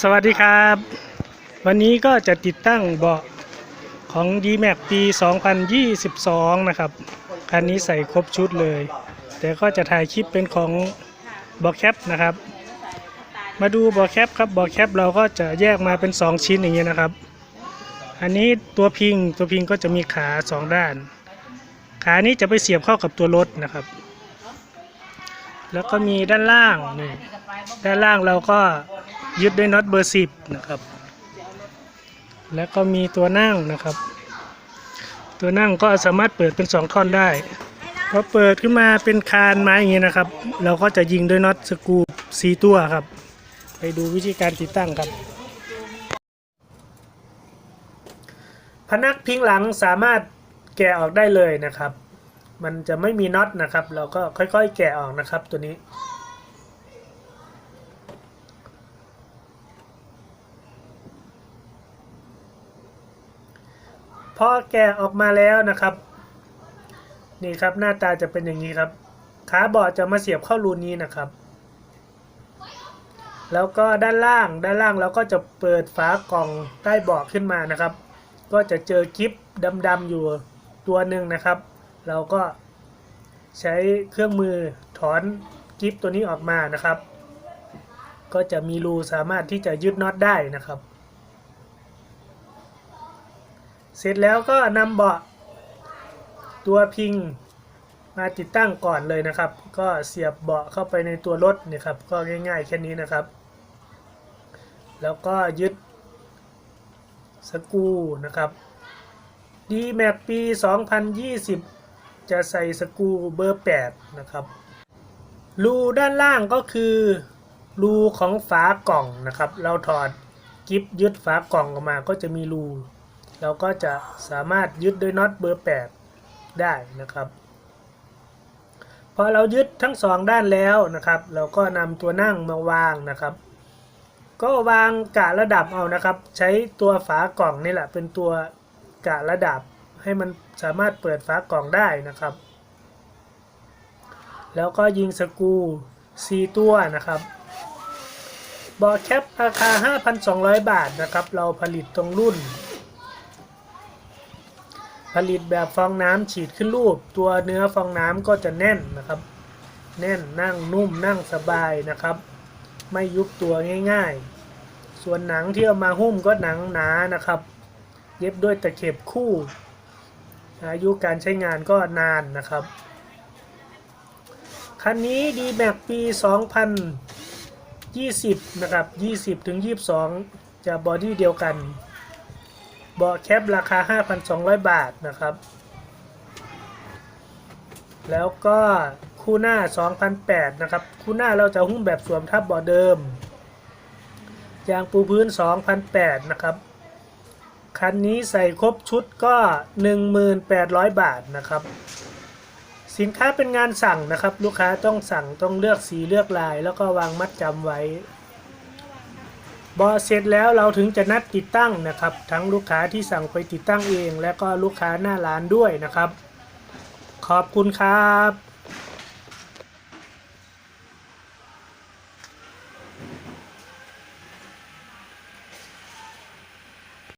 สวัสดีครับ วันนี้ก็จะติดตั้งเบาะของ d m a x ปี 2022 นะครับคันนี้ใส่ครบชุดเลย แต่ก็จะถ่ายคลิปเป็นของเบาะแคปนะครับ มาดูเบาะแคปครับเบาะแคปเราก็จะแยกมาเป็น 2 ชิ้นอย่างนี้ยนะครับ อันนี้ตัวพิงตัวพิงก็จะมีขา 2 ด้าน ขานี้จะไปเสียบเข้ากับตัวรถนะครับ แล้วก็มีด้านล่างนี่ด้านล่างเราก็ ยึดด้วยน็อตเบอร์สิบนะครับ แล้วก็มีตัวนั่งนะครับ ตัวนั่งก็สามารถเปิดเป็นสองท่อนได้พอเปิดขึ้นมาเป็นคานไม้อย่างนี้นะครับ เราก็จะยิงด้วยน็อตสกรูสีตัวครับ ไปดูวิธีการติดตั้งครับ พนักพิงหลังสามารถแกะออกได้เลยนะครับ มันจะไม่มีน็อตนะครับ เราก็ค่อยๆ แกะออกนะครับตัวนี้ พอแกะออกมาแล้วนะครับ นี่ครับหน้าตาจะเป็นอย่างนี้ครับ ขาเบาะจะมาเสียบเข้ารูนี้นะครับ แล้วก็ด้านล่างด้านล่างเราก็จะเปิดฝากล่องใต้เบาะขึ้นมานะครับ ก็จะเจอกิฟดำๆอยู่ตัวหนึ่งนะครับ เราก็ใช้เครื่องมือถอนกิฟตัวนี้ออกมานะครับ ก็จะมีรูสามารถที่จะยึดน็อตได้นะครับ เสร็จแล้วก็นำเบาะตัวพิงมาติดตั้งก่อนเลยนะครับ ก็เสียบเบาะเข้าไปในตัวรถนี่ครับก็ง่ายๆแค่นี้นะครับ แล้วก็ยึดสกูนะครับ d m a x ปี 2020 จะใส่สกูเบอร์ 8 นะครับ รูด้านล่างก็คือรูของฝากล่องนะครับ เราถอดกิฟยึดฝากล่องออกมาก็จะมีรู เราก็จะสามารถยึดด้วยน็อตเบอร์ 8 ได้นะครับ พอเรายึดทั้งสองด้านแล้วนะครับ เราก็นำตัวนั่งมาวางนะครับ ก็วางกะระดับเอานะครับ ใช้ตัวฝากล่องนี่แหละเป็นตัวกะระดับให้มันสามารถเปิดฝากล่องได้นะครับ แล้วก็ยิงสกู4ตัวนะครับบอแคปราคา 5,200 บาทนะครับ เราผลิตตรงรุ่น ผลิตแบบฟองน้ำฉีดขึ้นรูป ตัวเนื้อฟองน้ำก็จะแน่นนะครับ แน่นนั่งนุ่มนั่งสบายนะครับ ไม่ยุบตัวง่ายๆ ส่วนหนังที่เอามาหุ้มก็หนังหนานะครับ เย็บด้วยตะเข็บคู่ อายุการใช้งานก็นานนะครับ คันนี้ d m a x ปี 2020 นะครับ 20ถึง22 จะบอดี้เดียวกัน เบาะแคปราคา 5,200 บาทนะครับ แล้วก็คู่หน้า 2,008นะครับ คู่หน้าเราจะหุ้มแบบสวมทับเบาะเดิม ยางปูพื้น 2,008นะครับ คันนี้ใส่ครบชุดก็ 1,800 บาทนะครับ สินค้าเป็นงานสั่งนะครับ ลูกค้าต้องสั่งต้องเลือกสีเลือกลาย แล้วก็วางมัดจำไว้ บอเสร็จแล้วเราถึงจะนัดติดตั้งนะครับ ทั้งลูกค้าที่สั่งไปติดตั้งเอง และก็ลูกค้าหน้าร้านด้วยนะครับ ขอบคุณครับ